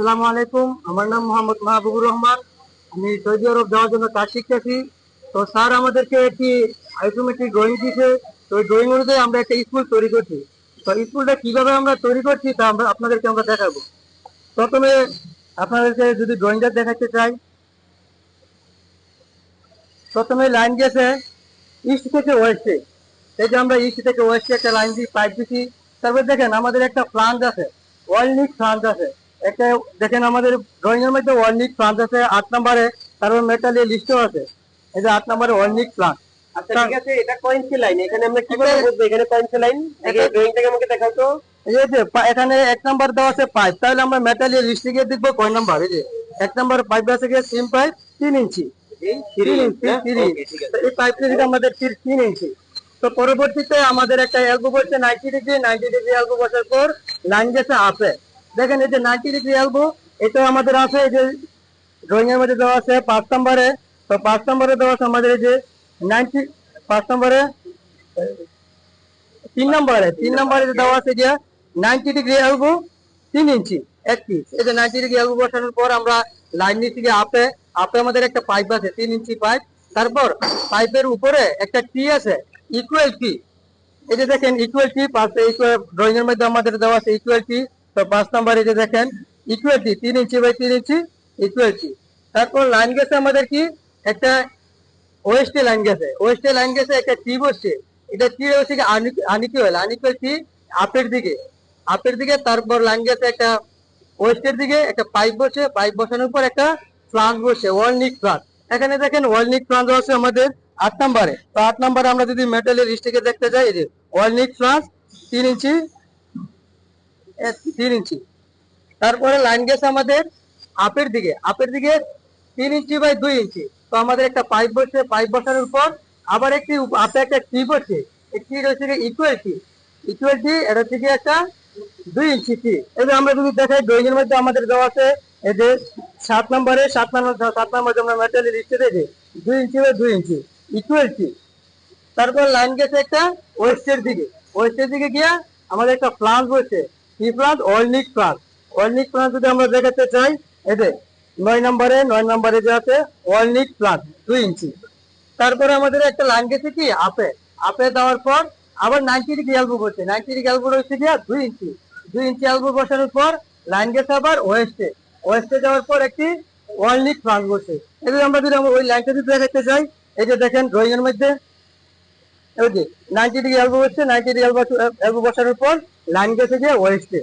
আসসালামু আলাইকুম। আমার নাম মোহাম্মদ মাহবুবুর রহমান। আমি সৌদি আরব যাওয়ার জন্য কাজ শিখতেছি। তো স্যার আমাদেরকে একটি আইসোমেট্রিক ড্রয়িং দিয়েছে। তো ওই ড্রয়িং অনুযায়ী আমরা একটা স্কুল তৈরি করছি। তো স্কুলটা কীভাবে আমরা তৈরি করছি তা আমরা আপনাদেরকে আমরা দেখাবো। প্রথমে আপনাদেরকে যদি ড্রয়িংটা দেখাতে চাই। প্রথমে লাইন গেছে ইস্ট থেকে ওয়েস্টে। এই যে আমরা ইস্ট থেকে ওয়েস্টে একটা লাইন দিয়ে পাইপ দিচ্ছি তারপর দেখেন, আমাদের একটা ফ্লান্স আছে। ওয়ার্ল্ড ফ্লান্স আছে। একটা দেখেন আমাদের ড্রয়িং এর মধ্যে ওয়ার্ল্ড ফ্লান্স আছে আট নম্বরে তারপর মেটালের লিস্টও আছে। এই যে আট নম্বরে ওয়ার্ল্ড ফ্লান্স আচ্ছা ঠিক আছে এটা কয়েন্সি লাইন এখানে আমরা কীভাবে বুঝব এখানে কয়েন্সি লাইন এটা- ড্রয়িং আমাকে দেখাও তো। এই যে এখানে এক নাম্বার দেওয়া আছে পাইপ তাহলে আমরা মেটালের লিস্টে গিয়ে দেখব কয় নাম্বার এই যে। এক নাম্বার পাইপ আছে গিয়ে সিম পাইপ তিন ইঞ্চি। এই আছে পাইপটা আমাদের তিন ইঞ্চি। তো পরবর্তীতে আমাদের একটা এলবো বসছে ninety degree ninety degree elbow বসার পর লাইন গেছে আপে দেখেন, এই যে নাইনটি ডিগ্রি এলবো এটা আমাদের আছে এই যে ড্রয়িং এর মধ্যে দেওয়া আছে পাঁচ নম্বরে। তো পাঁচ নম্বরে দেওয়া আছে আমাদের এই যে নাইনটি, পাঁচ নম্বরে তিন নম্বরে তিন নম্বরে যে দেওয়া আছে যে নাইনটি ডিগ্রি এলবো তিন ইঞ্চি, এক পিস এই যে নাইনটি ডিগ্রি এলবো বসানোর পর আমরা লাইন নিচ্ছি গিয়ে আপে আপে আমাদের একটা পাইপ আছে, তিন ইঞ্চি পাইপ তারপর পাইপের উপরে একটা টি আছে ইকুয়াল টি এই যে দেখেন ইকুয়াল টি পাঁচ ড্রয়িং এর মধ্যে আমাদের দেওয়া আছে ইকুয়াল টি তো পাঁচ নাম্বার এই যে দেখেন ইকুয়াল টি তিন ইঞ্চি বাই তিন ইঞ্চি ইকুয়াল টি তারপর লাইন গেছে আমাদের কি? একটা ওয়েস্টে লাইন গেছে। ওয়েস্টে লাইন গেছে একটা টি বসছে এটা টি হচ্ছে কি আনিকুয়াল আনিকুয়াল টি আপের দিকে। আপের দিকে তারপর লাইন গেছে একটা ওয়েস্টের দিকে, একটা পাইপ বসে পাইপ বসানোর পর একটা ফ্লান্স বসে ওয়াল নিক ফ্লান্স এখানে দেখেন ওয়াল নিক ফ্লান্স আছে আমাদের আট নম্বরে। তো আট নম্বরে আমরা যদি মেটালের স্টিকে দেখতে যাই, এই যে ওয়াল নিক ফ্লান্স তিন ইঞ্চি তিন ইঞ্চি। তারপরে লাইন গেছে আমাদের আপের দিকে। আপের দিকে তিন ইঞ্চি বাই দুই ইঞ্চি। তো আমাদের একটা পাইপ বসছে পাইপ বসানোর পর আবার একটি আপে একটা টি বসছে এই টি হচ্ছে ইকুয়াল টি ইকুয়াল টি এটা হচ্ছে একটা দুই ইঞ্চি টি এবার আমরা যদি দেখাই ড্রয়িং এর মধ্যে আমাদের দেওয়া আছে, এই যে সাত নম্বরে, সাত নম্বর সাত নম্বর আমরা মেটালের লিস্টে দেখি দুই ইঞ্চি বাই দুই ইঞ্চি ইকুয়াল টি তারপর লাইন গেছে একটা ওয়েস্টের দিকে। ওয়েস্টের দিকে গিয়া আমাদের একটা প্লান্ট বসছে কি প্লান্ট অয়েলনিক প্লান্ট অয়েলনিক প্লান্ট যদি আমরা দেখাতে চাই এতে নয় নম্বরে নয় নম্বরে যে আছে অয়েলনিক প্লান্ট দুই ইঞ্চি। তারপরে আমাদের একটা লাইন গেছে কি, আপে। আপে দেওয়ার পর আবার নাইনটি ডিগ্রি এলবো বসছে নাইনটি ডিগ্রি এলবো রয়েছে গিয়া দুই ইঞ্চি। দুই ইঞ্চি এলবো বসানোর পর লাইন গেছে আবার ওয়েস্টে। ওয়েস্টে যাওয়ার পর একটি ওয়ার্ল্ড প্লান্ট বসে। এবার আমরা যদি আমরা ওই লাইনটা যদি দেখাতে চাই, এই যে দেখেন ড্রয়িং এর মধ্যে ওই যে নাইনটি ডিগ্রি এলবো হচ্ছে নাইনটি ডিগ্রি এলবো এলবো বসানোর পর লাইন গেছে যে ওয়েস্টে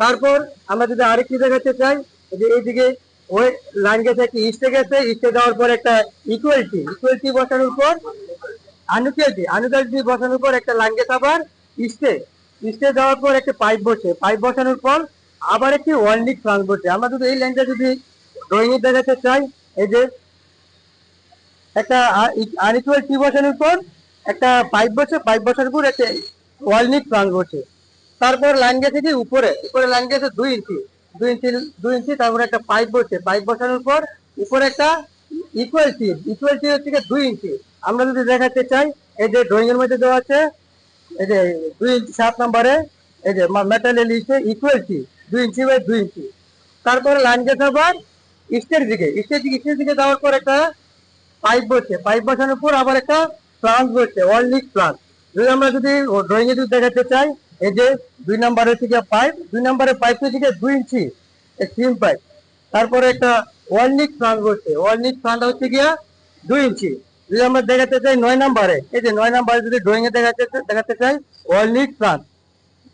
তারপর আমরা যদি আরেকটি দেখাতে চাই যে এইদিকে ওই লাইন গেছে একটি ইস্টে গেছে ইস্টে যাওয়ার পর একটা ইকুয়ালিটি ইকুয়ালিটি বসানোর পর আনুকুয়ালিটি আনুকুয়ালিটি বসানোর পর একটা লাইন গেছে আবার ইস্টে ইস্টে যাওয়ার পর একটা পাইপ বসে পাইপ বসানোর পর আবার একটি ওয়ার্ল্ডিক ফ্লান্স বসে। আমরা যদি এই লাইনটা যদি ড্রয়িং এ দেখাতে চাই, এই যে একটা আনইকুয়াল টি বসানোর পর একটা পাইপ বসে, পাইপ বসানোর পর একটা ওয়ালনিক প্লান্ট বসে। তারপর লাইন গেছে কি উপরে উপরে লাইন গেছে দুই ইঞ্চি। দুই ইঞ্চি দুই ইঞ্চি, তারপরে একটা পাইপ বসে। পাইপ বসানোর পর উপরে একটা ইকুয়াল টি ইকুয়াল টি হচ্ছে দুই ইঞ্চি। আমরা যদি দেখাতে চাই, এই যে ড্রয়িং এর মধ্যে দেওয়া আছে, এই যে দুই ইঞ্চি সাত নম্বরে, এই যে মেটালের লিস্টে ইকুয়াল টি দুই ইঞ্চি বাই দুই ইঞ্চি। তারপরে লাইন গেছে আবার ইস্টের দিকে। ইস্টের দিকে ইস্টের দিকে যাওয়ার পর একটা পাইপ বসে। পাইপ বসানোর পর আবার একটা প্লান্ট বসছে ওয়ার্ল্ড প্লান্ট যদি আমরা যদি ড্রয়িং এ যদি দেখাতে চাই, এই যে দুই নম্বরের থেকে পাইপ দুই নম্বরের পাইপ থেকে দুই ইঞ্চি সিম পাইপ তারপরে একটা ওয়ার্ল্ড প্লান্ট বসছে ওয়ার্ল্ড প্লান্ট হচ্ছে গিয়া দুই ইঞ্চি। যদি আমরা দেখাতে চাই নয় নম্বরে এই যে নয় নম্বরে যদি ড্রয়িং এ দেখাতে দেখাতে চাই ওয়ার্ল্ড প্লান্ট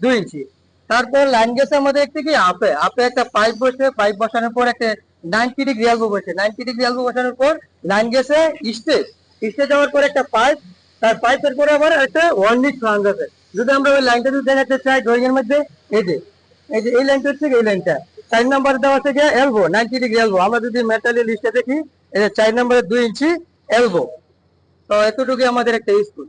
দুই ইঞ্চি। তারপর লাইন গেছে আমাদের একটি কি আপে আপে একটা পাইপ বসে পাইপ বসানোর পর একটা নাইনটি ডিগ্রি এলবো বসে নাইনটি ডিগ্রি এলবো বসানোর পর লাইন গেছে ইস্টে ইস্টে যাওয়ার পরে একটা পাইপ তার পাইপের পরে আবার একটা ওয়ার্নিক ফ্লান্স আছে যদি আমরা ওই লাইনটা যদি দেখাতে চাই ড্রয়িংয়ের মধ্যে, এই যে এই যে, এই লাইনটা হচ্ছে এই লাইনটা চার নাম্বার দেওয়া আছে গিয়ে এলবো নাইনটি ডিগ্রি এলবো আমরা যদি মেটালের লিস্টে দেখি, এই যে চার নম্বরে দুই ইঞ্চি এলবো তো এতটুকুই আমাদের একটা স্কুল